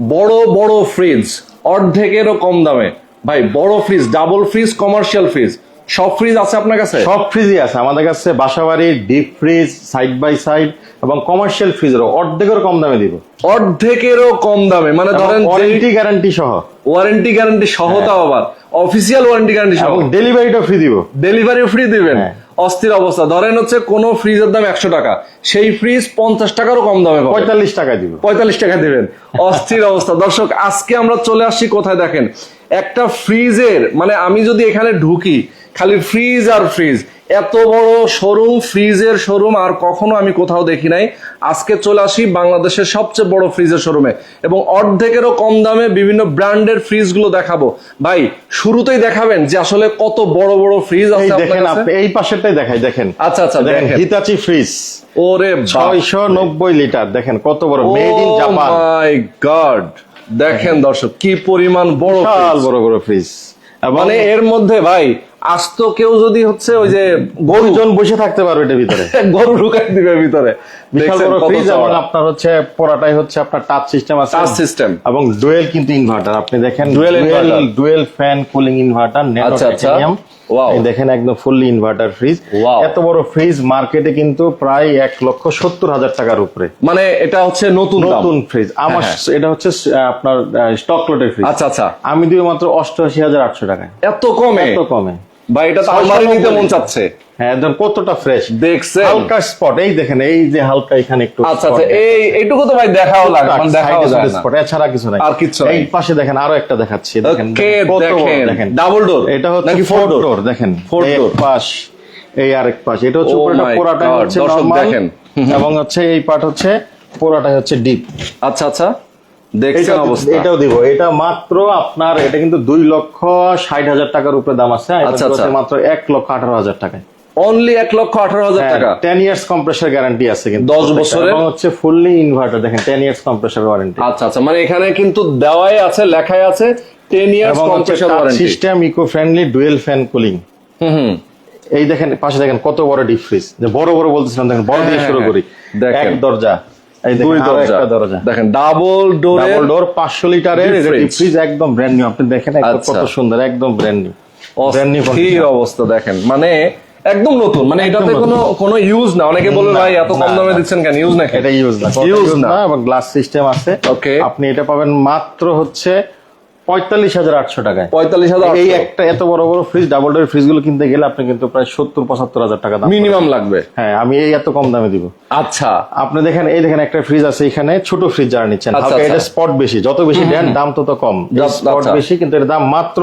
বড় বড় ফ্রিজ অর্ধেকেরও কম দামে। ভাই বড় fridge double fridge commercial fridge সব ফ্রিজ আছে আপনার কাছে? সব ফ্রিজই আছে। আমাদের কাছে বাসাবাড়ির deep fridge side by side এবং কমার্শিয়াল ফ্রিজেরও অর্ধেকের কম দামে দিব। অর্ধেকেরও কম দামে মানে ধরেন ওয়ারেন্টি গ্যারান্টি সহ। ওয়ারেন্টি গ্যারান্টি সহ তাও আবার। অফিসিয়াল ওয়ারেন্টি গ্যারান্টি সহ। ডেলিভারিটা ফ্রি দিব। ডেলিভারিও ফ্রি দিবেন। হ্যাঁ। অস্থির অবস্থা। ধরেন হচ্ছে কোন ফ্রিজের দাম একশো টাকা সেই ফ্রিজ পঞ্চাশ টাকারও কম দামে পঁয়তাল্লিশ টাকা দিবেন। পঁয়তাল্লিশ টাকা দিবেন। অস্থির অবস্থা। দর্শক আজকে আমরা চলে আসছি কোথায় দেখেন? একটা ফ্রিজের মানে আমি যদি এখানে ঢুকি খালি ফ্রিজ আর ফ্রিজ এত বড় শোরুম ফ্রিজের শোরুম আর কখনো আমি কোথাও দেখি নাই। আজকে চলে আসি বাংলাদেশের সবচেয়ে বড় ফ্রিজের শোরুমে এবং অর্ধেকেরও কম দামে বিভিন্ন ব্র্যান্ডের ফ্রিজগুলো দেখাবো। ভাই শুরুতেই দেখাবেন যে আসলে কত বড় বড় ফ্রিজ আছে দেখেন আপনি এই পাশেরটাই দেখাই দেখেন। আচ্ছা আচ্ছা দেখেন হিতাচি ফ্রিজ ওরে ছয়শো নব্বই লিটার দেখেন কত বড় made in Japan my God দেখেন দর্শক কি পরিমাণ বড় বড় বড় ফ্রিজ মানে এর মধ্যে ভাই আস্ত কেউ যদি হচ্ছে ওই যে গরু জন বসে থাকতে পারবে এটার ভিতরে। গরু ঢুকাই দিবে ভিতরে। আপনার হচ্ছে পড়াটাই হচ্ছে আপনার টাচ সিস্টেম আছে। Touch system। এবং ডুয়েল কিন্তু ইনভার্টার আপনি দেখেন inverter। Dual fan cooling inverter আচ্ছা, আচ্ছা। দেখেন একদম ফুললি ইনভার্টার ফ্রিজ. এত বড় ফ্রিজ মার্কেটে কিন্তু প্রায় এক লক্ষ সত্তর হাজার টাকার উপরে। মানে এটা হচ্ছে নতুন নতুন ফ্রিজ আমার হ্যাঁ, এটা হচ্ছে আপনার স্টক লটের ফ্রিজ আচ্ছা আচ্ছা। আমি দিব মাত্র অষ্টআশি হাজার আটশো টাকায়। এত কমে? এত কমে। ভাই এটা তো নিতে মন চাচ্ছে। হ্যাঁ একদম কতটা ফ্রেশ দেখছেন। হালকা স্পট এই দেখেন এই যে হালকা এখানে একটু আচ্ছা আচ্ছা এই এইটুকু তো ভাই দেখাও লাগে মানে দেখাও যায় না। spot, এছাড়া কিছু নাই। আর কিচ্ছু নাই। এই পাশে দেখেন আরও একটা দেখাচ্ছি দেখেন কত দেখেন। ডাবল ডোর এটা হচ্ছে নাকি ফোর ডোর দেখেন। এই এক পাশ এই আরেক পাশ। এটা হচ্ছে Oh উপরেটা হচ্ছে দেখেন। এবং হচ্ছে এই পার্ট হচ্ছে পোড়াটাই হচ্ছে ডিপ আচ্ছা আচ্ছা। দেখছেন অবস্থা। এটাও দিব। এটা মাত্র আপনার এটা কিন্তু দুই লক্ষ ষাট হাজার টাকার উপরে দাম আছে আচ্ছা, আচ্ছা। মাত্র এক লক্ষ আঠারো হাজার টাকায়। অনলি এক লক্ষ আঠারো হাজার টাকা? টেন ইয়ার্স কম্প্রেসার গ্যারান্টি আছে কিন্তু 10 বছরের? হচ্ছে ফুললি ইনভার্টার দেখেন টেন ইয়ার্স কম্প্রেসার ওয়ারেন্টি আচ্ছা আচ্ছা মানে এখানে কিন্তু দেওয়াই আছে লেখাই আছে ten years compressor warranty system eco friendly dual fan cooling হুম হুম। এই দেখেন পাশে দেখেন কত বড় ডিপ ফ্রিজ যে বড় বড় বলতেছিলাম দেখেন বড় দিয়ে হ্যাঁ, শুরু হ্যাঁ, করি। দেখেন। এক দরজা। দুই দরজা। দেখেন ডাবল ডোরে ডাবল ডোর পাঁচশো লিটারের Deep ডিপ fridge। ফ্রিজ একদম ব্র্যান্ড নিউ আপনি দেখেন। কত সুন্দর একদম ব্র্যান্ড নিউ ব্র্যান্ড নিউ অবস্থা দেখেন। মানে একদম নতুন মানে এটাতে। কোনো কোনো ইউজ না। অনেকে ভাই এত কম দামে দিচ্ছেন কেন? ইউজ না এটা ইউজ না। ইউজ না। গ্লাস সিস্টেম আছে। ওকে আপনি এটা পাবেন মাত্র হচ্ছে পঁয়তাল্লিশ হাজার আটশো টাকায়। পঁয়তাল্লিশ হাজার এই একটা এত বড় বড় ফ্রিজ ডাবল ডোর ফ্রিজগুলো কিনতে গেলে আপনি কিন্তু প্রায় সত্তর পঁচাত্তর হাজার টাকা দাম মিনিমাম লাগবে। হ্যাঁ আমি এই এত কম দামে দিব। আচ্ছা। আপনি দেখেন এই দেখেন একটা ফ্রিজ আছে এখানে ছোট ফ্রিজ যারা নিচ্ছেন আচ্ছা, আচ্ছা। এটা স্পট বেশি যত বেশি দেন দাম তত কম। স্পট আচ্ছা। বেশি কিন্তু এর দাম মাত্র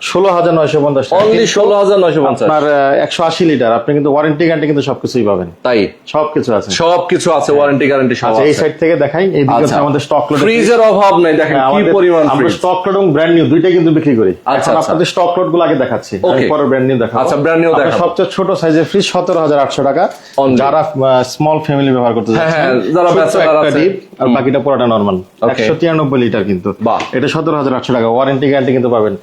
ষোলো হাজার নয়শো পঞ্চাশ অনলি ষোলো হাজার নয়শো পঞ্চাশ। আপনার একশো আশি লিটার। আপনি কিন্তু ওয়ারেন্টি গ্যারান্টি কিন্তু সবকিছুই পাবেন। তাই? সবকিছু আছে। সব কিছু আছে ওয়ারেন্টি গ্যারান্টি সব আচ্ছা এই সাইড থেকে দেখাই এই দিকে আমাদের স্টক লোড ফ্রিজের অভাব নাই দেখেন কি পরিমাণ আমরা স্টক লোড এবং ব্র্যান্ড নিউ দুইটাই কিন্তু বিক্রি করি। আচ্ছা, আচ্ছা। আপনাদের স্টক লোডগুলো আগে দেখাচ্ছি। পরে ব্র্যান্ড নিউ দেখাবো। আচ্ছা, new আপনার দেখাবো। সবচেয়ে ছোট সাইজের ফ্রিজ সতেরো হাজার আটশো টাকা। যারা স্মল ফ্যামিলি ব্যবহার করতে হ্যাঁ, যাচ্ছেন হ্যাঁ, যারা ছোট্ট আছে। আর বাকিটা পুরোটা নর্মাল. একশো তিরানব্বই লিটার কিন্তু। বাহ। এটা সতেরো হাজার আটশো টাকা। ওয়ারেন্টি গ্যারান্টি কিন্তু পাবেন.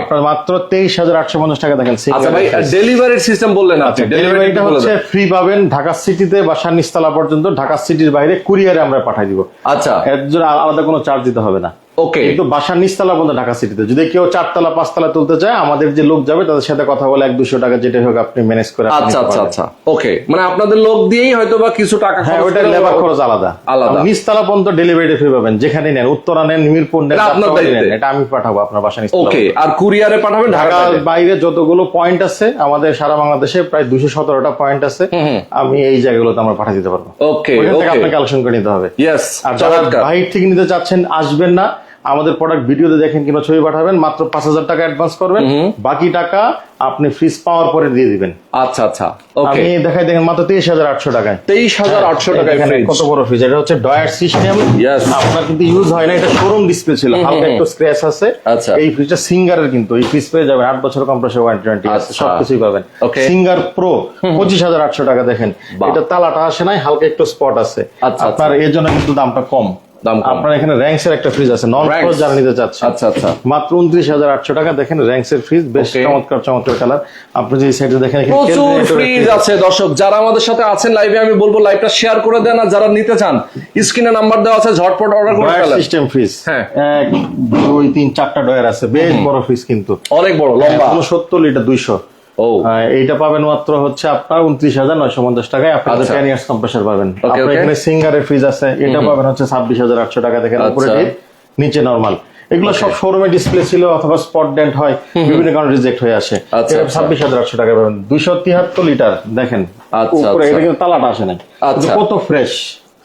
আপনার মাত্র তেইশ হাজার আটশো পঞ্চাশ টাকা দেখেন আচ্ছা। ডেলিভারির সিস্টেম বললেন আপনি ডেলিভারিটা হচ্ছে ফ্রি পাবেন ঢাকা সিটিতে বা নিস্তলা পর্যন্ত ঢাকা সিটির বাইরে কুরিয়ারে আমরা পাঠাই দিব। আচ্ছা। এর জন্য আলাদা কোনো চার্জ দিতে হবে না। ওকে কিন্তু বাসার নিচতলা পর্যন্ত ঢাকা সিটিতে। যদি কেউ চারতলা পাঁচতলা তুলতে চায় আমাদের যে লোক যাবে তাদের সাথে কথা বলে এক দুশো টাকা যেটা হোক আপনি ম্যানেজ করে আচ্ছা আচ্ছা আচ্ছা। ওকে মানে আপনাদের লোক দিয়েই হয়তো বা কিছু টাকা হ্যাঁ ওটা লেবার খরচ আলাদা। আলাদা। নিচতলা পর্যন্ত ডেলিভারি ফ্রি পাবেন। যেখানে নেন উত্তরা নেন মিরপুর নেন আপনার নেন, এটা আমি পাঠাবো আপনার বাসা নিচতলা ওকে আর কুরিয়ারে পাঠাবেন ঢাকা ঢাকার বাইরে? যতগুলো পয়েন্ট আছে আমাদের সারা বাংলাদেশে প্রায় দুশো সতেরোটা পয়েন্ট আছে। আমি এই জায়গাগুলোতে আমরা পাঠিয়ে দিতে পারব। ওকে আপনাকে কালেকশন করে নিতে হবে। ইয়েস আর যারা বাইরে থেকে নিতে চাচ্ছেন আসবেন না। আমাদের প্রোডাক্ট ভিডিওতে দেখেন কিংবা ছবি পাঠাবেন মাত্র পাঁচ হাজার টাকা অ্যাডভান্স করবেন। বাকি টাকা আপনি ফ্রিজ পাওয়ার পরে দিয়ে দিবেন। আচ্ছা আচ্ছা। আমি দেখাই দেখেন মাত্র তেইশ হাজার আটশো টাকায়। তেইশ হাজার আটশো এই টাকায় কত বড় ফ্রিজ এটা হচ্ছে ডয়ার সিস্টেম আপনার কিন্তু ইউজ হয় না এটা শোরুম ডিসপ্লে ছিল হালকা একটু স্ক্র্যাচ আছে। আচ্ছা। এই ফ্রিজটা সিঙ্গারের কিন্তু এই ফ্রিজ পেয়ে যাবেন আট বছর কম্প্রেসর ওয়ারেন্টি আছে আচ্ছা। সবকিছুই পাবেন। সিঙ্গার প্রো পঁচিশ হাজার আটশো টাকা দেখেন। এটা তালাটা আসে নাই হালকা একটু স্পট আছে। আচ্ছা, আপনার এর জন্য কিন্তু দামটা কম। দাম। আপনার এখানে র্যাঙ্কস এর একটা ফ্রিজ আছে নন ফ্রোজ যারা নিতে চাচ্ছে। আচ্ছা আচ্ছা। মাত্র উনত্রিশ হাজার আটশো টাকা দেখেন র্যাঙ্কস এর ফ্রিজ বেশ চমৎকার চমৎকার কালার আপনি যদি সাইডে দেখেন এখানে প্রচুর ফ্রিজ আছে দর্শক যারা আমাদের সাথে আছেন লাইভে আমি বলব লাইভটা শেয়ার করে দেন আর যারা নিতে চান স্ক্রিনে নাম্বার দেওয়া আছে ঝটপট অর্ডার করে ফেলেন। সিস্টেম ফ্রিজ হ্যাঁ। এক দুই তিন চারটা ডয়ার আছে বেশ বড় ফ্রিজ কিন্তু। অনেক বড় লম্বা। সত্তর লিটার দুইশো। ও। এইটা পাবেন মাত্র হচ্ছে আপনার উনত্রিশ হাজার নয়শো পঞ্চাশ টাকায়। আপনার। টেন ইয়ার্স কম্প্রেসার পাবেন। আপনার. এখানে সিঙ্গারের ফ্রিজ আছে। এটা পাবেন হচ্ছে ছাব্বিশ হাজার আটশো টাকা দেখেন উপরে আচ্ছা। নিচে নর্মাল এগুলো সব শোরুমে ডিসপ্লে ছিল অথবা স্পট ডেন্ট হয় বিভিন্ন কারণে রিজেক্ট হয়ে আসে। আচ্ছা, আচ্ছা। ছাব্বিশ হাজার আটশো টাকা পাবেন। দুইশো তিয়াত্তর লিটার দেখেন। আচ্ছা, উপরে। এটা কিন্তু তালাটা আসে না। কত ফ্রেশ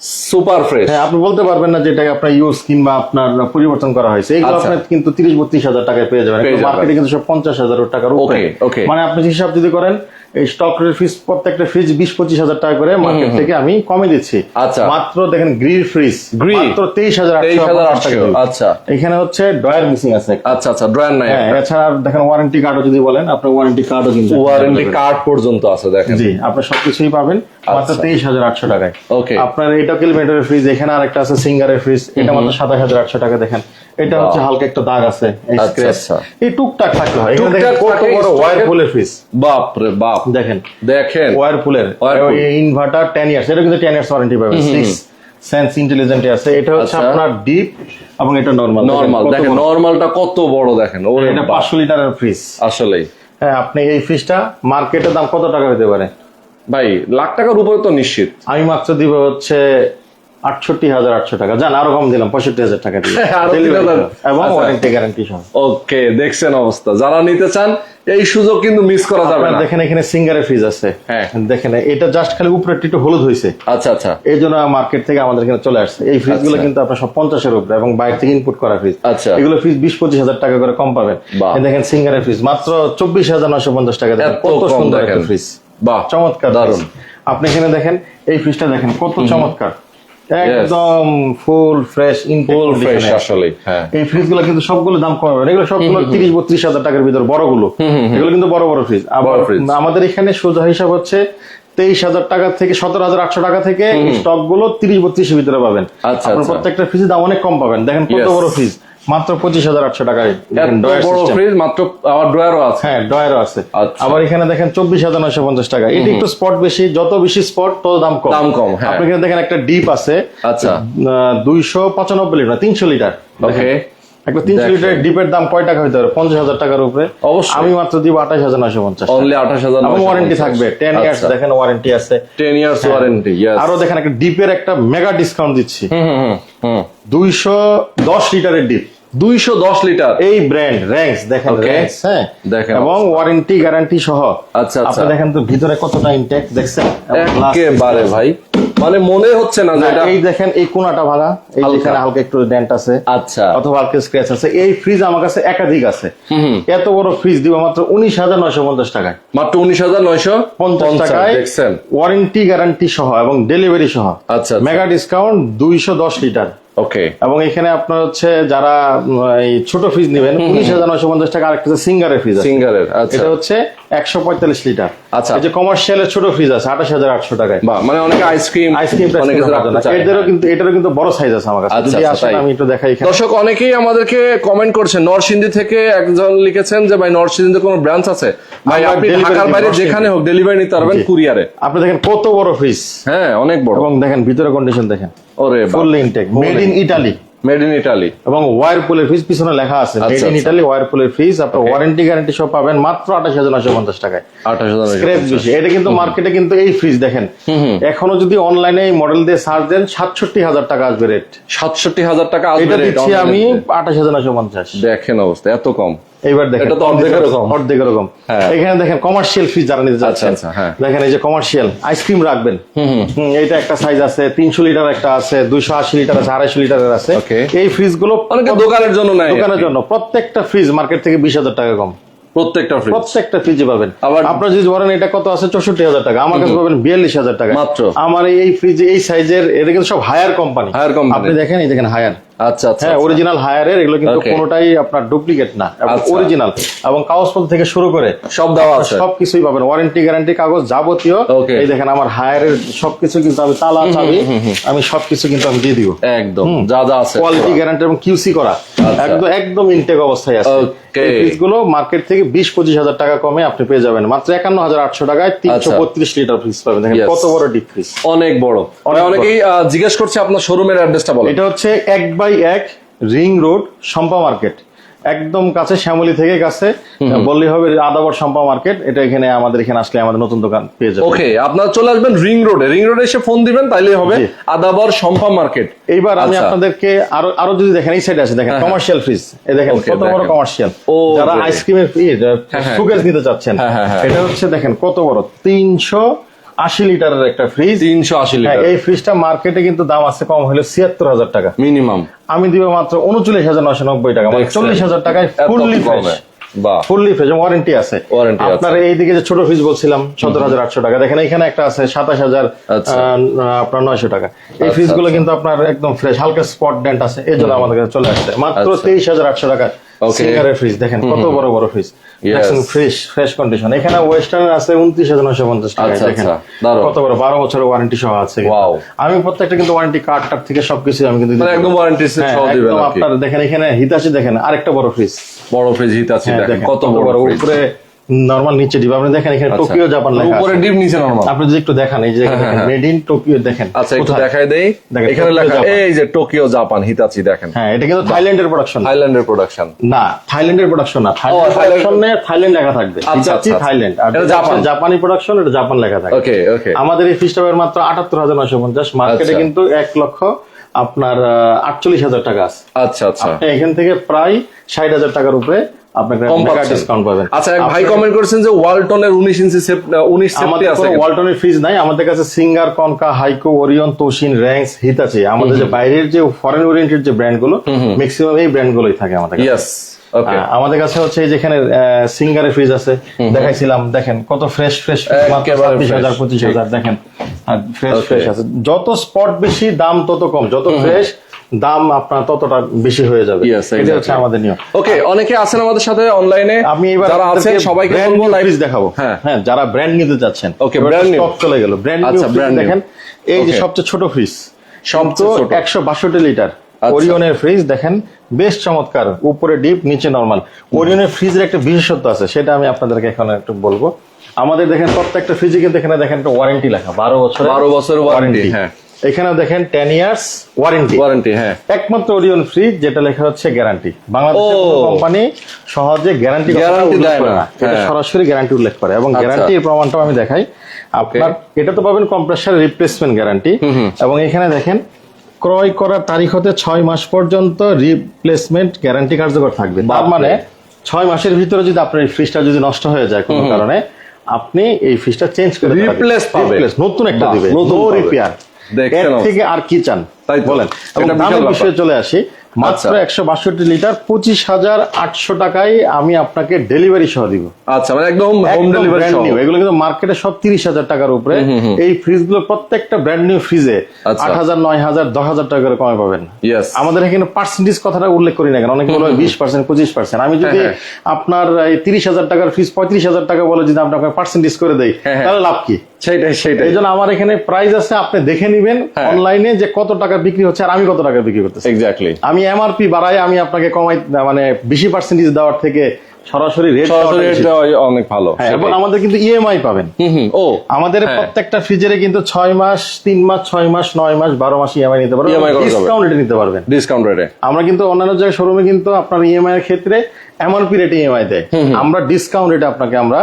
সুপার ফ্রেশ। হ্যাঁ আপনি বলতে পারবেন না যে এটাকে আপনার ইউজ কিংবা আপনার পরিবর্তন করা হয়েছে। এগুলো আপনি কিন্তু তিরিশ বত্রিশ হাজার টাকায় পেয়ে যাবেন। মার্কেটে কিন্তু সব পঞ্চাশ হাজার টাকার ওকে. মানে আপনি হিসাব যদি করেন এই প্রত্যেকটা ফ্রিজ বিশ পঁচিশ হাজার টাকা করে মার্কেট থেকে আমি কমে দিচ্ছি। আচ্ছা। মাত্র দেখেন গ্রিল ফ্রিজ? মাত্র তেইশ হাজার। আচ্ছা। এখানে হচ্ছে ডয়ার মিসিং আছে। আচ্ছা আচ্ছা ড্রয়ার নাই হ্যাঁ এছাড়া দেখেন ওয়ারেন্টি কার্ডও যদি বলেন আপনার ওয়ারেন্টি কার্ডও কিন্তু ওয়ারেন্টি কার্ড পর্যন্ত আছে দেখেন। জি আপনি সবকিছুই পাবেন। মাত্র আচ্ছা। তেইশ হাজার আটশো টাকায়। Okay. আপনার এটা কিলোমিটারের ফ্রিজ এখানে আরেকটা আছে সিঙ্গারের ফ্রিজ এটা মাত্র সাতাশ হাজার আটশো টাকা দেখেন। এটা হচ্ছে হালকা একটা দাগ আছে এই আচ্ছা, আচ্ছা। এই টুকটাক থাকলে হয় টুকটাক কত বড়? stock ওয়ার এর- পুলের বাপ রে বাপ। দেখেন দেখেন। ওয়ারপুলের Whirlpool। ইনভার্টার টেন ইয়ার্স এটা কিন্তু টেন ইয়ার্স ওয়ারেন্টি পাবেন। সেন্স ইন্টেলিজেন্ট আছে। এটা হচ্ছে আচ্ছা। আপনার ডিপ এবং এটা নর্মাল নরমাল দেখেন নরমালটা কত বড় দেখেন। ওরে এটা বাপ। পাঁচশো লিটারের ফ্রিজ আসলেই। হ্যাঁ আপনি এই ফ্রিজটা মার্কেটের দাম কত টাকা হতে পারে? ভাই লাখ টাকার উপরে তো নিশ্চিত। আমি মাত্র দিব হচ্ছে আটষট্টি হাজার আটশো টাকা। জান আরও কম দিলাম পঁয়ষট্টি হাজার টাকা দিয়ে। আরও Delivery 3,000 সহ। এবং আচ্ছা। ওয়ারেন্টি গ্যারান্টি সহ। ওকে দেখছেন অবস্থা। যারা নিতে চান এই সুযোগ কিন্তু মিস করা যাবে না। দেখেন এখানে সিঙ্গারের ফ্রিজ আছে। হ্যাঁ। দেখেন এটা জাস্ট খালি উপরে একটু হলুদ হয়েছে আচ্ছা আচ্ছা। এই জন্য মার্কেট থেকে আমাদের এখানে চলে আসছে। এই ফ্রিজগুলো আচ্ছা। কিন্তু আপনার সব পঞ্চাশের উপরে এবং বাইরে থেকে ইনপুট করা ফ্রিজ আচ্ছা। এগুলো ফ্রিজ বিশ পঁচিশ হাজার টাকা করে কম পাবেন। দেখেন সিঙ্গারের ফ্রিজ মাত্র চব্বিশ হাজার নশো পঞ্চাশ টাকা দেখেন। কত সুন্দর একটা। ফ্রিজ বাহ চমৎকার দারুণ আপনি এখানে দেখেন এই ফ্রিজটা দেখেন কত চমৎকার। একদম ফুল ফ্রেশ ফুল ফ্রেশ আসলে হ্যাঁ। এই ফ্রিজগুলো কিন্তু সবগুলো দাম কম এগুলো সবগুলো তিরিশ বত্রিশ হাজার টাকার ভিতর বড়গুলো। এগুলো কিন্তু বড় বড় ফ্রিজ আবার ফ্রিজ আমাদের এখানে সোজা হিসাব হচ্ছে তেইশ হাজার টাকা থেকে সতেরো হাজার আটশো টাকা থেকে স্টকগুলো তিরিশ বত্রিশের ভিতরে পাবেন। আচ্ছা, আচ্ছা। প্রত্যেকটা ফ্রিজের দাম অনেক কম পাবেন। দেখেন কত বড় ফ্রিজ মাত্র পঁচিশ হাজার আটশো টাকায় ফ্রিজ মাত্র আবার ড্রয়ারও আছে। হ্যাঁ ডয়ারও আছে। আচ্ছা। আবার এখানে দেখেন চব্বিশ হাজার নয়শো পঞ্চাশ টাকা। এটি একটু স্পট বেশি যত বেশি স্পট তত দাম কম। দাম কম, হ্যাঁ। আপনি এখানে দেখেন একটা ডিপ আছে। আচ্ছা। দুইশো পঁচানব্বই লিটার তিনশো লিটার। ওকে একটা তিনশো। লিটারের ডিপের দাম কয় টাকা হইতে পারে? পঞ্চাশ হাজার টাকার উপরে। অবশ্যই। আমি মাত্র দিব আঠাশ হাজার নয়শো পঞ্চাশ অনলি আঠাশ হাজার ওয়ারেন্টি থাকবে। টেন ইয়ার্স দেখেন ওয়ারেন্টি আছে। টেন ইয়ার্স ওয়ারেন্টি আরও দেখেন একটা ডিপের একটা মেগা ডিসকাউন্ট দিচ্ছি। দুইশো দশ লিটারের ডিপ দুইশো দশ লিটার। এই ব্র্যান্ড র্যাঙ্কস দেখেন. র্যাঙ্কস হ্যাঁ? দেখেন এবং ওয়ারেন্টি গ্যারান্টি সহ। আচ্ছা, আচ্ছা। আপনি দেখেন তো ভিতরে কতটা ইনটেক দেখছেন? একেবারে ভাই। মানে মনে হচ্ছে না যে এই দেখেন এই কোনাটা ভাঙা এই। যেখানে হালকা। একটু ডেন্ট আছে। আচ্ছা। অথবা হালকা স্ক্র্যাচ আছে। এই ফ্রিজ আমার কাছে একাধিক আছে। এত বড় ফ্রিজ দিব মাত্র উনিশ হাজার নয়শো পঞ্চাশ টাকায়। মাত্র উনিশ হাজার নয়শো পঞ্চাশ টাকায় দেখছেন। ওয়ারেন্টি গ্যারান্টি সহ এবং ডেলিভারি সহ। আচ্ছা মেগা ডিসকাউন্ট দুইশো দশ লিটার। ওকে এবং এখানে আপনার হচ্ছে যারা এই ছোট ফ্রিজ নেবেন উনিশ হাজার নয়শো পঞ্চাশ টাকা আরেকটা সিঙ্গারের ফ্রিজ সিঙ্গারের আচ্ছা। এটা হচ্ছে একশো পঁয়তাল্লিশ লিটার। আচ্ছা। এই যে কমার্শিয়ালের ছোট ফ্রিজ আছে আঠাশ হাজার আটশো টাকায়। বাহ মানে অনেকে আইসক্রিম আইসক্রিম এটারও কিন্তু এটারও কিন্তু বড় সাইজ আছে আমার কাছে। আচ্ছা, যদি আচ্ছা, আসেন আমি একটু দেখাই দর্শক অনেকেই আমাদেরকে কমেন্ট করছেন। নরসিংদী থেকে একজন লিখেছেন যে ভাই নরসিংদীতে কোনো ব্রাঞ্চ আছে? ভাই আপনি ঢাকার বাইরে যেখানে হোক ডেলিভারি নিতে পারবেন কুরিয়ারে আপনি দেখেন কত বড় ফ্রিজ হ্যাঁ অনেক বড়। এবং দেখেন ভিতরে কন্ডিশন দেখেন। ওরে full intact made in Italy made in Italy এবং ওয়ারপুলের ফ্রিজ পিছনে লেখা আছে মেড ইন। ইটালি ওয়ারপুলের ফ্রিজ আপনার ওয়ারেন্টি গ্যারান্টি সব পাবেন মাত্র আঠাশ হাজার নশো পঞ্চাশ টাকায়। আঠাশ হাজার স্ক্র্যাচ বেশি। এটা কিন্তু মার্কেটে কিন্তু এই ফ্রিজ দেখেন। এখনও যদি অনলাইনে এই মডেল দিয়ে সার্চ দেন সাতষট্টি হাজার টাকা আসবে রেট সাতষট্টি হাজার টাকা আসবে এটা দিচ্ছি আমি আঠাশ হাজার নশো পঞ্চাশ। দেখেন অবস্থা এত কম। এইবার দেখেন এটা তো হ্যাঁ। এখানে দেখেন কমার্শিয়াল ফ্রিজ যারা নিতে যাচ্ছেন। দেখেন এই যে কমার্শিয়াল আইসক্রিম রাখবেন। এইটা একটা সাইজ আছে তিনশো লিটার একটা আছে দুইশো আশি লিটার আছে আড়াইশো লিটারের আছে। এই ফ্রিজগুলো দোকানের জন্য নেয় দোকানের জন্য। প্রত্যেকটা ফ্রিজ মার্কেট থেকে বিশ হাজার টাকা কম। প্রত্যেকটা ফ্রিজ প্রত্যেকটা ফ্রিজে পাবেন। আবার- আপনার যদি বলেন এটা কত আছে? চৌষট্টি হাজার টাকা। আমার কাছে পাবেন বিয়াল্লিশ হাজার টাকা। মাত্র। আমার এই ফ্রিজ এই সাইজের এটা কিন্তু সব হায়ার কোম্পানি Higher company। আপনি দেখেন এই দেখেন হায়ার আচ্ছা আচ্ছা হ্যাঁ অরিজিনাল হায়ারের এগুলো কিন্তু কোনোটাই আপনার ডুপ্লিকেট না আচ্ছা। অরিজিনাল এবং কাগজপত্র থেকে শুরু করে সব দেওয়া আছে। সবকিছুই পাবেন। ওয়ারেন্টি গ্যারান্টি কাগজ যাবতীয়। এই দেখেন আমার হায়ারের সবকিছু কিন্তু আমি তালা চাবি আমি সবকিছু কিন্তু আমি দিয়ে দিব। একদম। যা যা আছে। কোয়ালিটি গ্যারান্টি এবং কিউসি করা। একদম একদম ইনটেক অবস্থায় আছে। ফ্রিজগুলো মার্কেট থেকে বিশ পঁচিশ হাজার টাকা কমে আপনি পেয়ে যাবেন। মাত্র একান্ন হাজার আটশো টাকায় তিনশো আচ্ছা। বত্রিশ লিটার ফ্রিজ পাবেন। দেখেন কত বড় ডিপ ফ্রিজ অনেক বড়। অনেকেই জিজ্ঞেস করছে আপনার শোরুমের অ্যাড্রেসটা বলেন এটা হচ্ছে এক বাই এক রিং রোড সম্পা মার্কেট। একদম কাছে শ্যামলী থেকে কাছে। বললেই হবে আদাবর সম্পা মার্কেট। এটা এখানে আমাদের এখানে আসলে আমাদের নতুন দোকান পেয়ে যাবে ওকে আপনারা চলে আসবেন রিং রোডে। রিং রোডে এসে ফোন দিবেন তাইলে হবে। আদাবার সম্পা মার্কেট। এইবার আমি আচ্ছা। আপনাদেরকে আরও আরও যদি দেখেন এই সাইডে আছে দেখেন কমার্শিয়াল ফ্রিজ এই দেখেন কত বড় কমার্শিয়াল ও, যারা আইসক্রিমের হ্যাঁ। সুগার নিতে চাচ্ছেন। হ্যাঁ, হ্যাঁ, হ্যাঁ। এটা হচ্ছে দেখেন কত বড়? তিনশো আশি লিটারের একটা ফ্রিজ তিনশো আশি হ্যাঁ লিটার। এই ফ্রিজটা মার্কেটে কিন্তু দাম আছে কম হলে ছিয়াত্তর হাজার টাকা। মিনিমাম আমি দিব মাত্র উনচল্লিশ হাজার নশো নব্বই টাকা মানে চল্লিশ হাজার টাকায় fully fresh fully fresh warranty আছে। আছে। আপনার এইদিকে যে ছোট ফ্রিজ বলছিলাম সতেরো হাজার আটশো টাকা। দেখেন এখানে একটা আছে সাতাশ হাজার আচ্ছা। আপনার নয়শো টাকা। এই ফ্রিজগুলো কিন্তু আপনার একদম ফ্রেশ হালকা স্পট ডেন্ট আছে। এই জন্য আমাদের কাছে চলে আসছে। মাত্র আচ্ছা। তেইশ হাজার আটশো টাকা. সিঙ্গারের ফ্রিজ দেখেন কত বড় বড় ফ্রিজ. ফ্রেশ ফ্রেশ কন্ডিশন এখানে ওয়েস্টার্ন আছে উনত্রিশ হাজার নয়শো পঞ্চাশ টাকা আচ্ছা, দেখেন। আচ্ছা। কত বড় বারো বছরের ওয়ারেন্টি সহ আছে আমি প্রত্যেকটা কিন্তু ওয়ারেন্টি কার্ডটার থেকে সবকিছু আমি কিন্তু মানে একদম ওয়ারেন্টি হ্যাঁ। আপনার দেখেন এখানে হিতাশি দেখেন আরেকটা বড় ফ্রিজ বড় ফ্রিজ আছে হ্যাঁ, দেখেন কত বড়। উপরে নরমাল নিচে ডিপ আপনি দেখেন এখানে আচ্ছা। টোকিও জাপান লেখা উপরে ডিপ নিচে নরমাল আপনি যদি একটু দেখেন এই যে। মেড ইন টোকিও দেখেন আচ্ছা একটু? দেখাই দেই এখানে লেখা জাপান। এই যে টোকিও জাপান হিতাচি দেখেন হ্যাঁ এটা কিন্তু থাইল্যান্ডের প্রোডাকশন থাইল্যান্ডের প্রোডাকশন না থাইল্যান্ডের প্রোডাকশন না থাইল্যান্ড থাইল্যান্ড- প্রোডাকশনে থাইল্যান্ড লেখা থাকবে আচ্ছা, হিতাচি আচ্ছা। থাইল্যান্ড আর জাপান। জাপান প্রোডাকশন এটা জাপান লেখা থাকে ওকে ওকে আমাদের এই ফিসটা মাত্র আটাত্তর হাজার নয়শো পঞ্চাশ মার্কেটে আচ্ছা। কিন্তু এক লক্ষ আপনার আটচল্লিশ হাজার টাকা আছে আচ্ছা আচ্ছা এখান থেকে প্রায় ষাট হাজার টাকার উপরে। ডিসকাউন্ট পাবেন। আচ্ছা এক ভাই কমেন্ট করেছেন যে ওয়ালটনের উনিশ ইঞ্চি উনিশ সেফটি আমাদের আছে ওয়ালটনের ফ্রিজ নাই। আমাদের কাছে সিঙ্গার কনকা হাইকো ওরিয়ন তোশিন র্যাঙ্কস হিট আমাদের যে বাইরের যে ফরেন ওরিয়েন্টেড যে ব্র্যান্ডগুলো ম্যাক্সিমাম এই ব্র্যান্ড গুলোই থাকে আমাদের কাছে। ইয়েস ওকে আমাদের কাছে হচ্ছে যেখানে সিঙ্গারের ফ্রিজ আছে। দেখাইছিলাম দেখেন কত ফ্রেশ ফ্রেশ ছাব্বিশ হাজার পঁচিশ হাজার দেখেন। ফ্রেশ ফ্রেশ আছে। যত স্পট বেশি দাম তত কম। যত ফ্রেশ দাম আপনার ততটা বেশি হয়ে যাবে এটা হচ্ছে আমাদের নিয়ম ওকে অনেকে আছেন আমাদের সাথে অনলাইনে আমি এবার যারা আছেন সবাইকে বলব লাইভ দেখাবো হ্যাঁ। হ্যাঁ যারা ব্র্যান্ড নিতে যাচ্ছেন Okay, brand new। স্টক চলে গেল ব্র্যান্ড নিউ আচ্ছা, new। দেখেন এই যে সবচেয়ে ছোট ফ্রিজ সবচেয়ে ছোট। একশো বাষট্টি লিটার। ওরিয়নের ফ্রিজ দেখেন বেশ চমৎকার উপরে ডিপ নিচে নরমাল ওরিয়নের ফ্রিজের একটা বিশেষত্ব আছে সেটা আমি আপনাদেরকে এখন একটু বলব আমাদের দেখেন প্রত্যেকটা ফ্রিজে কিন্তু এখানে দেখেন একটা ওয়ারেন্টি লেখা বারো বছর 12 বছরের ওয়ারেন্টি হ্যাঁ। এখানে দেখেন টেন ইয়ার্স ওয়ারেন্টি ওয়ারেন্টি হ্যাঁ। একমাত্র ওরিয়ন ফ্রিজ যেটা লেখা হচ্ছে গ্যারান্টি বাংলাদেশের কোম্পানি সহজে গ্যারান্টি Guarantee দেয় না। না। এটা। সরাসরি গ্যারান্টি উল্লেখ করে এবং আচ্ছা। গ্যারান্টির প্রমাণটাও আমি দেখাই। আপনার এটা তো পাবেন কম্প্রেসার রিপ্লেসমেন্ট গ্যারান্টি এবং এখানে দেখেন ক্রয় করার তারিখ হতে ছয় মাস পর্যন্ত রিপ্লেসমেন্ট গ্যারান্টি কার্যকর থাকবে। তার মানে ছয় মাসের ভিতরে যদি আপনার এই ফ্রিজটা যদি নষ্ট হয়ে যায় কোনো কারণে আপনি এই ফ্রিজটা চেঞ্জ করে দিতে পারবেন। Replace পাবে। Replace, নতুন একটা বাহ, দিবে। নতুন নো রিপেয়ার এর থেকে আর কি চান? তাই বলেন। দামের বিষয়ে চলে আসি। মাত্র আচ্ছা। একশো বাষট্টি লিটার পঁচিশ হাজার আটশো টাকায় আমি আপনাকে ডেলিভারি সহ দিব। আচ্ছা মানে একদম হোম ডেলিভারি এগুলো কিন্তু মার্কেটে সব তিরিশ হাজার টাকার উপরে। এই ফ্রিজগুলো প্রত্যেকটা ব্র্যান্ড নিউ ফ্রিজে। আট হাজার নয় হাজার দশ হাজার টাকা করে কমে পাবেন। আমাদের এখানে পার্সেন্টেজ কথাটা উল্লেখ করি না কেন? অনেকে বলে বিশ পার্সেন্ট পঁচিশ পার্সেন্ট আমি যদি হ্যাঁ, আপনার এই তিরিশ হাজার টাকার ফ্রিজ পঁয়ত্রিশ হাজার টাকা বলে যদি আপনাকে পার্সেন্টেজ করে দেয় হ্যাঁ, হ্যাঁ। তাহলে লাভ কি? সেইটাই সেইটাই। এই জন্য আমার এখানে প্রাইস আছে আপনি দেখে নিবেন হ্যাঁ। অনলাইনে যে কত টাকা বিক্রি হচ্ছে আর আমি কত টাকা বিক্রি করতেছি। এক্স্যাক্টলি আমি এমআরপি বাড়াই আমি আপনাকে কমাই মানে বেশি পার্সেন্টেজ দেওয়ার থেকে সরাসরি রেট সরাসরি অনেক ভালো এবং আমাদের কিন্তু ইএমআই পাবেন। হুম হুম ও আমাদের হ্যাঁ। প্রত্যেকটা ফ্রিজেরে কিন্তু ছয় মাস তিন মাস ছয় মাস নয় মাস বারো মাস ইএমআই নিতে পারবেন। ডিসকাউন্ট রেটে নিতে পারবেন। ডিসকাউন্ট রেটে আমরা কিন্তু অন্যান্য জায়গায় শোরুমে কিন্তু আপনার ইএমআই এর ক্ষেত্রে এমআরপি রেটে ইএমআই দেয়। আমরা ডিসকাউন্ট রেটে আপনাকে আমরা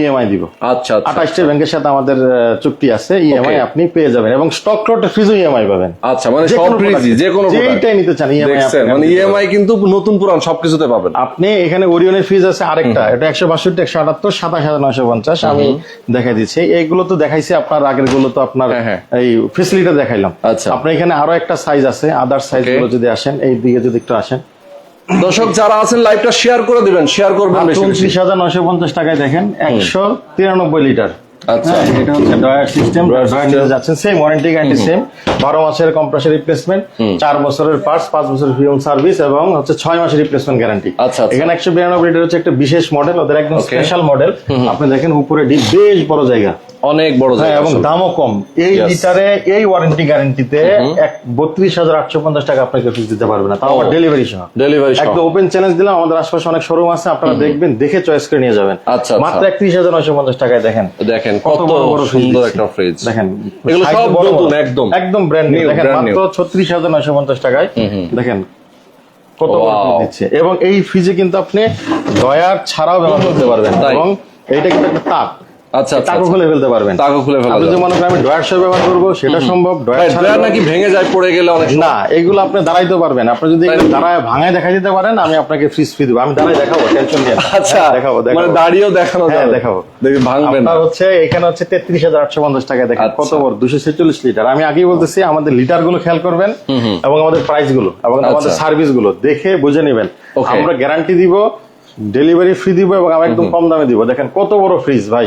ইএমআই দিব। আচ্ছা আচ্ছা আঠাশটা ব্যাংকের সাথে আমাদের চুক্তি আছে ইএমআই আপনি পেয়ে যাবেন এবং স্টক লটে ফ্রিজও ইএমআই পাবেন। আচ্ছা মানে সব ফ্রিজই যে কোনো। যেইটাই নিতে চান ইএমআই মানে ইএমআই কিন্তু নতুন পুরান সবকিছুতে পাবেন। আপনি এখানে ওরিয়নের ফ্রিজ আছে আরেকটা এটা একশো বাষট্টি একশো আটাত্তর সাতাশ হাজার নয়শো পঞ্চাশ আমি দেখাই দিচ্ছি। এইগুলো তো দেখাইছি আপনার আগেরগুলো তো আপনার হ্যাঁ, হ্যাঁ। এই ফেসিলিটি দেখাইলাম। আচ্ছা। আপনার এখানে আরও একটা সাইজ আছে আদার সাইজগুলো যদি আসেন এই দিকে যদি একটু আসেন। দর্শক যারা আছেন লাইভটা শেয়ার করে দিবেন শেয়ার করবেন উনত্রিশ হাজার নয়শো পঞ্চাশ টাকায় দেখেন একশো তিরানব্বই লিটার। আচ্ছা। হ্যাঁ, এটা হচ্ছে drawer system Dryer drawer system। যাচ্ছেন সেম ওয়ারেন্টি গ্যারান্টি সেম বারো মাসের কম্প্রেসার রিপ্লেসমেন্ট বছরের পার্টস সার্ভিস এবং হচ্ছে মাসের রিপ্লেসমেন্ট গ্যারান্টি আচ্ছা, আচ্ছা। এখানে একশো বিরানব্বই এটা হচ্ছে একটা বিশেষ মডেল ওদের একদম স্পেশাল মডেল আপনি দেখেন উপরে ডিপ বেশ বড় জায়গা। অনেক বড় হ্যাঁ জায়গা এবং দামও কম। এই লিটারে এই ওয়ারেন্টি গ্যারান্টিতে এক বত্রিশ হাজার আটশো পঞ্চাশ টাকা আপনাকে ফিস দিতে পারবে না। তাও আবার। ডেলিভারি সহ। ডেলিভারি একদম ওপেন চ্যালেঞ্জ দিলাম আমাদের আশপাশে অনেক শোরুম আছে আপনারা দেখবেন দেখে চয়েস করে নিয়ে যাবেন। আচ্ছা, মাত্র আচ্ছা। একত্রিশ হাজার নয়শো পঞ্চাশ টাকায় দেখেন। দেখেন কত বড় সুন্দর একটা ফ্রিজ দেখেন এগুলো সব। নতুন, একদম। একদম ব্র্যান্ড নিউ দেখেন মাত্র ছত্রিশ হাজার নয়শো পঞ্চাশ টাকায় দেখেন কত দিচ্ছে। এবং এই ফ্রিজে কিন্তু আপনি ডয়ার ছাড়াও ব্যবহার করতে পারবেন। এবং এইটা কিন্তু একটা তাক আচ্ছা আচ্ছা তাকও আচ্ছা। খুলে ফেলতে পারবেন। তাকও খুলে ফেলা আপনি যদি মনে করেন আমি ব্যবহার করব সেটা সম্ভব ভাই, ড্রয়ার নাকি ভেঙে যায় পড়ে গেলে অনেক না এগুলো আপনি দাঁড়াইতে পারবেন। আপনি যদি তাই এগুলো নাকি? দাঁড়ায় ভাঙায় দেখা দিতে পারেন আমি আপনাকে ফ্রিজ ফ্রি দেবো। আমি দাঁড়ায় দেখাবো টেনশন নিয়ে আচ্ছা হ্যাঁ, দেখাবো মানে দাঁড়িয়েও দেখানো হ্যাঁ, যাবে। দেখাবো। দেখি ভাঙবে না। হচ্ছে এখানে টাকা দেখেন। কত বড় দুশো ছেচল্লিশ লিটার। আমি আগেই বলতেছি আমাদের লিটারগুলো খেয়াল করবেন এবং আমাদের প্রাইসগুলো এবং আমাদের। সার্ভিসগুলো দেখে বুঝে নেবেন. আমরা গ্যারান্টি দিব ডেলিভারি ফ্রি দিব এবং আমি একদম কম দামে দিব। দেখেন কত বড় ফ্রিজ ভাই।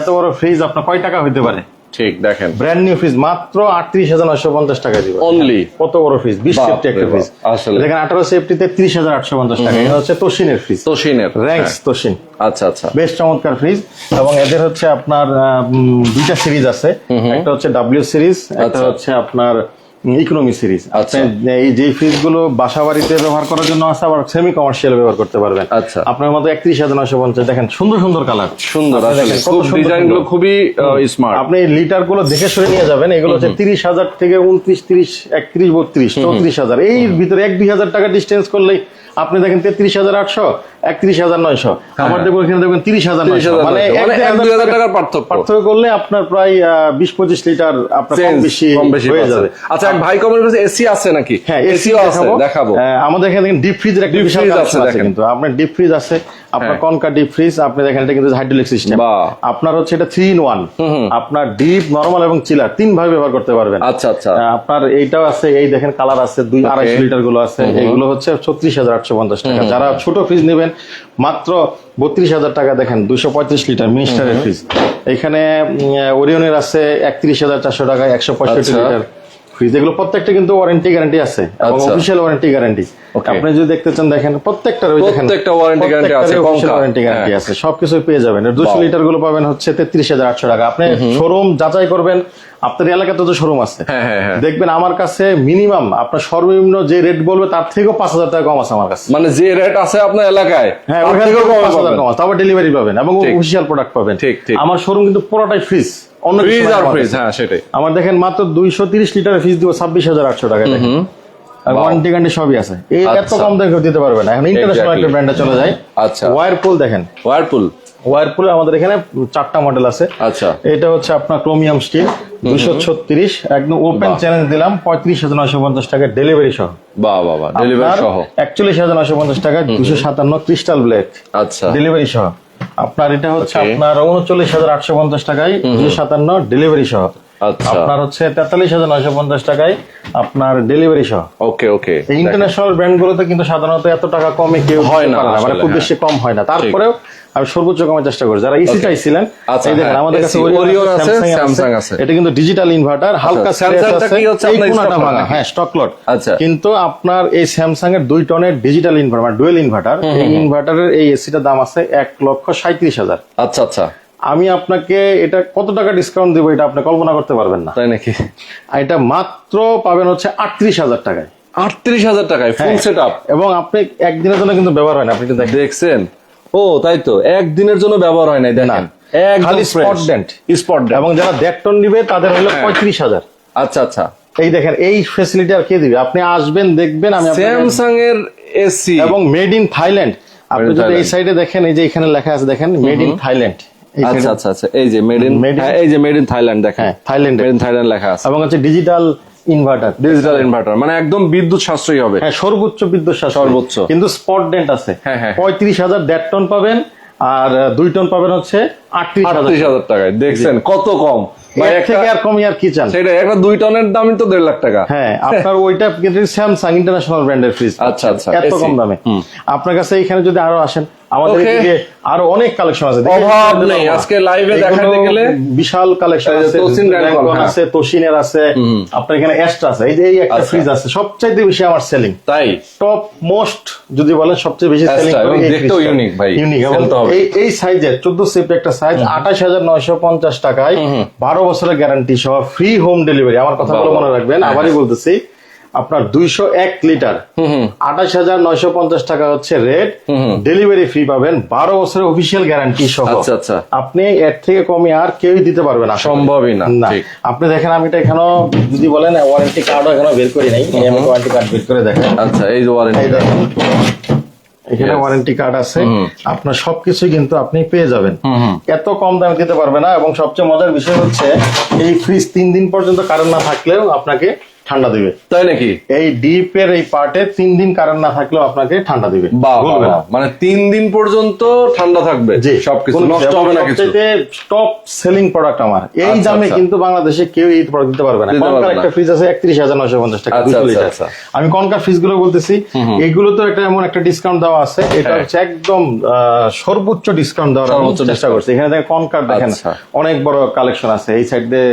এত বড় ফ্রিজ আপনার কয় টাকা হইতে পারে? ঠিক দেখেন। ব্র্যান্ড নিউ ফ্রিজ মাত্র আটত্রিশ হাজার নয়শো পঞ্চাশ টাকা দিব। Only? কত বড় ফ্রিজ বিশ সেফটি একটা ফ্রিজ আসলে। দেখেন আঠারো সেফটিতে ত্রিশ হাজার আটশো পঞ্চাশ টাকা। এটা হচ্ছে তোশিনের ফ্রিজ তোশিনের র্যাঙ্কস তোশিন আচ্ছা আচ্ছা। বেশ চমৎকার ফ্রিজ এবং এদের হচ্ছে আপনার দুইটা সিরিজ আছে। একটা হচ্ছে ডাব্লিউ সিরিজ একটা আচ্ছা। হচ্ছে আপনার ইকোনমি সিরিজ আচ্ছা। এই যে ফ্রিজগুলো বাসা বাড়িতে ব্যবহার করার জন্য আছে আবার সেমি কমার্শিয়াল ব্যবহার করতে পারবেন। আচ্ছা। আপনার মতো একত্রিশ হাজার নয়শো পঞ্চাশ দেখেন সুন্দর সুন্দর কালার সুন্দর ডিজাইনগুলো খুবই স্মার্ট আপনি লিটারগুলো দেখে সরে নিয়ে যাবেন এগুলো হচ্ছে তিরিশ হাজার থেকে উনত্রিশ তিরিশ একত্রিশ বত্রিশ চৌত্রিশ হাজার। এই ভিতরে এক দুই হাজার টাকা ডিস্টেন্স করলেই আপনি দেখেন তেত্রিশ হাজার আটশো। একত্রিশ হাজার নয়শো। আবার দেখবেন এখানে দেখবেন তিরিশ হাজার মানে মানে দুই হাজার টাকার পার্থক্য। পার্থক্য করলে আপনার প্রায় বিশ পঁচিশ লিটার আপনার কম বেশি কম বেশি হয়ে যাবে। আচ্ছা এক ভাই কমেন্ট করেছে এসি আছে নাকি? হ্যাঁ এসিও আছে দেখাবো। আমাদের এখানে দেখেন ডিপ ফ্রিজের একটা বিশাল আছে, কিন্তু। আপনার ডিপ ফ্রিজ আছে আপনার হ্যাঁ। কনকা ডিপ ফ্রিজ আপনি দেখেন এটা কিন্তু হাইড্রোলিক সিস্টেম। আপনার হচ্ছে এটা থ্রি ইন ওয়ান আপনার ডিপ নরমাল এবং চিলার তিন ভাবে ব্যবহার করতে পারবেন। আচ্ছা আচ্ছা। আপনার এইটাও আছে এই দেখেন কালার আছে দুই. আড়াইশো লিটারগুলো আছে এগুলো হচ্ছে ছত্রিশ হাজার আটশো পঞ্চাশ টাকা। যারা ছোট ফ্রিজ নেবেন মাত্র বত্রিশ হাজার টাকা দেখেন দুশো পঁয়ত্রিশ লিটার মিনিস্টারের ফ্রিজ। এখানে ওরিয়নের আছে একত্রিশ হাজার চারশো টাকা একশো পঁয়ষট্টি আচ্ছা। লিটার। ফ্রিজ এগুলো প্রত্যেকটা কিন্তু ওয়ারেন্টি গ্যারান্টি আছে। এবং আচ্ছা। ওয়ারেন্টি গ্যারান্টি আপনি যদি দেখতে চান দেখেন প্রত্যেকটার ওই দেখেন প্রত্যেকটা warranty guarantee আছে। Warranty guarantee. আছে সবকিছু পেয়ে যাবেন। দুশো Wow. লিটারগুলো পাবেন হচ্ছে তেত্রিশ হাজার আটশো টাকা। আপনি শোরুম যাচাই করবেন আপনার এলাকাতে তো শোরুম আছে। হ্যাঁ হ্যাঁ হ্যাঁ। দেখবেন আমার কাছে মিনিমাম আপনার সর্বনিম্ন যে রেট বলবে তার থেকেও পাঁচ হাজার টাকা কম আছে আমার কাছে। মানে যে রেট আছে আপনার এলাকায় হ্যাঁ ওখান থেকেও কমে আছে। তারপর ডেলিভারি পাবেন এবং। অফিসিয়াল প্রোডাক্ট পাবেন। ঠিক, ঠিক। আমার শোরুম কিন্তু পুরোটাই ফ্রিজ অন্য ফ্রিজ আর ফ্রিজ হ্যাঁ সেটাই। আমার দেখেন মাত্র দুইশো তিরিশ লিটারের ফিস দিব ছাব্বিশ হাজার আটশো টাকা দেখেন। ওয়ারেন্টি গ্যারান্টি সবই আছে। এই এত আচ্ছা। কম দামে দিতে পারবে না। এখন ইন্টারন্যাশনাল একটা ব্র্যান্ডে চলে যায়। আচ্ছা। ওয়ারপুল দেখেন। ওয়ারপুল ওয়ারপুল আমাদের এখানে চারটা মডেল আছে। আচ্ছা। এটা হচ্ছে আপনার ক্রোমিয়াম স্টিল দুশো ছত্রিশ। একদম ওপেন চ্যালেঞ্জ দিলাম পঁয়ত্রিশ হাজার নয়শো পঞ্চাশ টাকা ডেলিভারি সহ। বাহ বাহ বাহ। ডেলিভারি সহ। একচল্লিশ হাজার নয়শো পঞ্চাশ টাকা দুশো সাতান্ন ক্রিস্টাল ব্ল্যাক আচ্ছা। ডেলিভারি সহ। আপনার এটা হচ্ছে আপনার উনচল্লিশ হাজার আটশো পঞ্চাশ টাকায় দুশো সাতান্ন ডেলিভারি সহ। আচ্ছা। আপনার হচ্ছে তেতাল্লিশ হাজার নয়শো পঞ্চাশ টাকায় আপনার ডেলিভারি সহ। ওকে ওকে ইন্টারন্যাশনাল ব্র্যান্ড গুলোতে কিন্তু সাধারণত এত টাকা কমে কেউ হয় না মানে খুব হ্যাঁ। বেশি কম হয় না। তারপরেও আমি সর্বোচ্চ কমার চেষ্টা করি। যারা ইসি চাইছিলেন আচ্ছা, এই দেখেন হ্যাঁ, আমাদের কাছে Orion আছে, Samsung আছে। এটা কিন্তু ডিজিটাল ইনভার্টার হালকা কি হচ্ছে? আপনার ভাঙা হ্যাঁ স্টক লট আচ্ছা। কিন্তু আপনার এই স্যামসাং এর দুই টনের ডিজিটাল ইনভার্টার ডুয়েল ইনভার্টার এই ইনভার্টারের এই এসিটার দাম আছে এক লক্ষ সাঁত্রিশ হাজার। আচ্ছা আচ্ছা। আমি আপনাকে এটা কত টাকা ডিসকাউন্ট দিব এটা আপনি কল্পনা করতে পারবেন না। তাই নাকি? আর এটা মাত্র পাবেন হচ্ছে আটত্রিশ হাজার টাকায়। আটত্রিশ হাজার টাকায় ফুল হ্যাঁ। সেট আপ এবং আপনি একদিনের জন্য কিন্তু ব্যবহার হয় না আপনি কিন্তু দেখছেন? ও তাই তো। একদিনের জন্য ব্যবহার হয় নাই দেখেন। খালি স্পট ডেন্ট স্পট এবং যারা দেড় টন নিবে তাদের হলো হ্যাঁ। পঁয়ত্রিশ হাজার। আচ্ছা আচ্ছা। এই দেখেন এই ফেসিলিটি আর কে দিবে? আপনি আসবেন দেখবেন আমি স্যামসাং এর এসি এবং মেড ইন থাইল্যান্ড আপনি যদি এই সাইডে দেখেন এই যে এখানে লেখা আছে দেখেন মেড ইন থাইল্যান্ড আচ্ছা আচ্ছা আচ্ছা। এই যে মেড ইন এই যে মেড ইন থাইল্যান্ড দেখেন। থাইল্যান্ড মেড ইন থাইল্যান্ড লেখা আছে। এবং হচ্ছে ডিজিটাল ইনভার্টার ডিজিটাল ইনভার্টার মানে একদম বিদ্যুৎ সাশ্রয়ী হবে। হ্যাঁ সর্বোচ্চ বিদ্যুৎ সাশ্রয়। সর্বোচ্চ। কিন্তু স্পট ডেন্ট আছে। হ্যাঁ, হ্যাঁ। পঁয়ত্রিশ হাজার দেড় টন পাবেন আর দুই টন পাবেন হচ্ছে আটত্রিশ হাজার টাকায়। দেখছেন কত কম। ভাই এর একটা আর কমই আর কি চান? সেটা একটা দুই টনের দামই তো দেড় লাখ টাকা। হ্যাঁ আপনার ওইটা স্যামসাং ইন্টারন্যাশনাল ব্র্যান্ডের ফ্রিজ আচ্ছা, আচ্ছা, এত AC কম দামে। আপনার কাছে এখানে যদি আরও আসেন আমাদের. এদিকে আরও অনেক কালেকশন আছে অভাব নেই। আজকে এ দেখাতে গেলে বিশাল কালেকশন আছে হ্যাঁ। আছে তোশিনের আছে আপনার এখানে এস্টা আছে এই যে এই একটা আচ্ছা। ফ্রিজ আছে সবচাইতে বেশি আমার সেলিং তাই টপ মোস্ট যদি বলেন সবচেয়ে বেশি সেলিং এবং দেখতেও unique ভাই। ইউনিক। এই এই সাইজের চোদ্দ সিফট একটা সাইজ আঠাশ হাজার নয়শো পঞ্চাশ টাকায় বারো বছরের গ্যারান্টি সহ ফ্রি হোম ডেলিভারি আমার কথাগুলো। মনে রাখবেন হ্যাঁ, আবারই বলতেছি আপনার দুইশো এক লিটার। আঠাশ হাজার নয়শো পঞ্চাশ টাকা হচ্ছে রেট। ডেলিভারি ফ্রি পাবেন। বারো বছরের অফিসিয়াল গ্যারান্টি সহ। আচ্ছা, আচ্ছা। আপনি এর থেকে কমে আর কেউই দিতে পারবে না। সম্ভবই না, আপনি দেখেন আমি এটা এখানেও যদি বলেন ওয়ারেন্টি কার্ডও এখানে বের করি নাই। আমি ওয়ারেন্টি কার্ড বের করে দেখেন। আচ্ছা এই যে ওয়ারেন্টি এখানে ওয়ারেন্টি কার্ড আছে। আপনার সবকিছু কিন্তু আপনি পেয়ে যাবেন। এত কম দামে দিতে পারবে না। এবং সবচেয়ে মজার বিষয় হচ্ছে এই ফ্রিজ তিন দিন পর্যন্ত কারেন্ট না থাকলেও আপনাকে ঠান্ডা দিবে। তাই নাকি? এই ডিপের এই পার্টে তিন দিন কারেন্ট না থাকলেও আপনাকে ঠান্ডা দিবে। মানে তিন দিন পর্যন্ত ঠান্ডা থাকবে? সবকিছু নষ্ট হবে না কিছু? টপ সেলিং প্রোডাক্ট আমার। এই আচ্ছা, দামে আচ্ছা। কিন্তু বাংলাদেশে কেউ এই প্রোডাক্ট দিতে পারবে না। কনকার একটা ফ্রিজ আছে একত্রিশ হাজার নয়শো পঞ্চাশ টাকা আচ্ছা, 200 লিটার। আমি কনকার ফ্রিজগুলো বলতেছি এগুলো তো একটা এমন একটা ডিসকাউন্ট দেওয়া আছে। এটা হ্যাঁ। হচ্ছে একদম সর্বোচ্চ ডিসকাউন্ট দেওয়ার চেষ্টা করছি। এখানে দেখেন কনকার দেখেন। অনেক বড় কালেকশন আছে। এই সাইড দিয়ে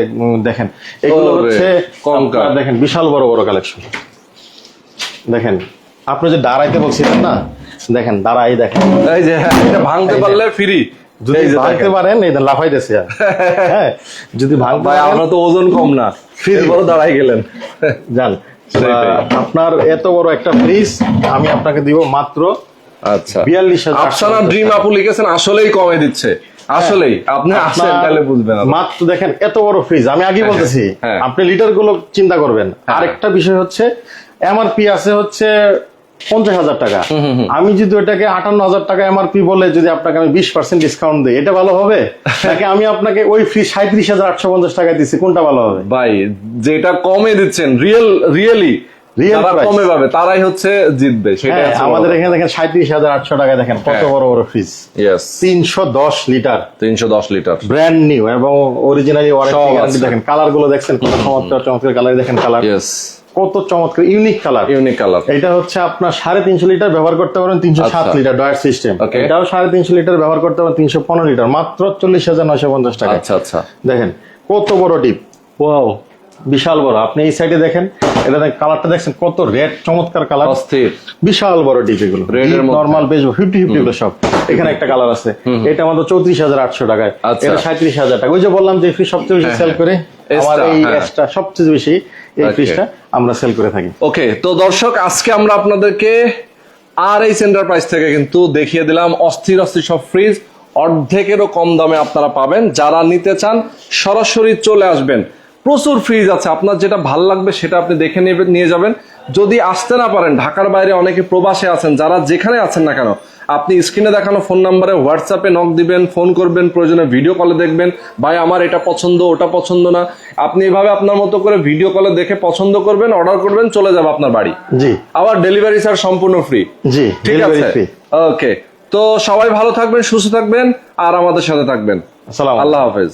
দেখেন। এগুলো হচ্ছে কনকার। দেখেন বিশাল বড় বড় কালেকশন দেখেন আপনি যে দাঁড়াইতে বলছিলেন না দেখেন দাঁড়াই দেখেন। এই যে হ্যাঁ, এটা ভাঙতে পারলে ফ্রি যদি এই যে ভাঙতে পারেন এই লাফাইতেছে হ্যাঁ যদি ভাঙতে ভাই আমরা তো ওজন কম না। ফ্রি বড় দাঁড়াই গেলেন। যান আপনার এত বড় একটা ফ্রিজ আমি আপনাকে দিব মাত্র আচ্ছা। বিয়াল্লিশ হাজার ড্রিম আপু লিখেছেন আসলেই কমে দিচ্ছে। আসলেই আপনি আসেন তাহলে বুঝবেন মাত্র দেখেন এত বড় ফ্রিজ আমি আগে বলতেছি হ্যাঁ। আপনি লিটারগুলো চিন্তা করবেন। আরেকটা বিষয় হচ্ছে এমআরপি আছে হচ্ছে পঞ্চাশ হাজার টাকা। আমি যদি ওটাকে আটান্ন হাজার টাকা এমআরপি বলে যদি আপনাকে আমি বিশ পার্সেন্ট ডিসকাউন্ট দিই এটা ভালো হবে? নাকি আমি আপনাকে ওই ফ্রিজ সাঁত্রিশ হাজার আটশো পঞ্চাশ টাকা দিচ্ছি কোনটা ভালো হবে? ভাই যেটা কমে দিচ্ছেন রিয়েল রিয়েলি। কমে পাবে তারাই হচ্ছে জিতবে সেটা হ্যাঁ আমাদের এখানে দেখেন সাঁত্রিশ হাজার আটশো টাকা দেখেন কত হ্যাঁ। বড় বড় ফ্রিজ তিনশো দশ লিটার তিনশো দশ লিটার ব্র্যান্ড নিউ এবং অরিজিনালি ওয়ারেন্টি দেখেন কালারগুলো দেখছেন কত চমৎকার চমৎকার কালার দেখেন কালার কত চমৎকার ইউনিক কালার ইউনিক কালার এটা হচ্ছে আপনার সাড়ে তিনশো লিটার ব্যবহার করতে পারেন তিনশো সাত। লিটার ডয়ার সিস্টেম এটাও সাড়ে তিনশো লিটার ব্যবহার করতে পারেন তিনশো পনেরো লিটার মাত্র চল্লিশ হাজার নয়শো পঞ্চাশ টাকা আচ্ছা আচ্ছা। দেখেন কত বড় ডিপ ওয়াও বিশাল বড়। আপনি এই সাইডে দেখেন এটা কালারটা দেখছেন কত রেড চমৎকার কালার অস্থির। বিশাল বড় ডিপ এগুলো। নর্মাল বেশ ফিফটি ফিফটি এগুলো সব। এখানে একটা কালার আছে। এটা আমাদের চৌত্রিশ হাজার আটশো টাকায়। আচ্ছা। এটা সাঁত্রিশ হাজার টাকা। ওই যে বললাম যে সবচেয়ে বেশি সেল করে আমার এই হ্যাঁ। এক্সট্রা সবচেয়ে বেশি এই. ফ্রিজটা আমরা সেল করে থাকি। ওকে তো দর্শক আজকে আমরা আপনাদেরকে আর এই সেন্টার প্রাইস থেকে কিন্তু দেখিয়ে দিলাম অস্থির অস্থির সব ফ্রিজ অর্ধেকেরও কম দামে আপনারা পাবেন। যারা নিতে চান সরাসরি চলে আসবেন। প্রচুর ফ্রিজ আছে। আপনার যেটা ভালো লাগবে সেটা আপনি দেখে নিয়ে যাবেন। যদি আসতে না পারেন ঢাকার বাইরে অনেকে প্রবাসে আছেন যারা যেখানে আছেন না কেন আপনি স্ক্রিনে দেখানো ফোন নাম্বারে হোয়াটসঅ্যাপে নক দিবেন ফোন করবেন প্রয়োজনে ভিডিও কলে দেখবেন ভাই আমার এটা পছন্দ ওটা পছন্দ না। আপনি এভাবে আপনার মতো করে ভিডিও কলে দেখে পছন্দ করবেন অর্ডার করবেন চলে যাবে আপনার বাড়ি। জি। আবার ডেলিভারি স্যার সম্পূর্ণ ফ্রি জি ঠিক আছে? ওকে তো সবাই ভালো থাকবেন সুস্থ থাকবেন আর আমাদের সাথে থাকবেন। আসসালাম আল্লাহ হাফেজ।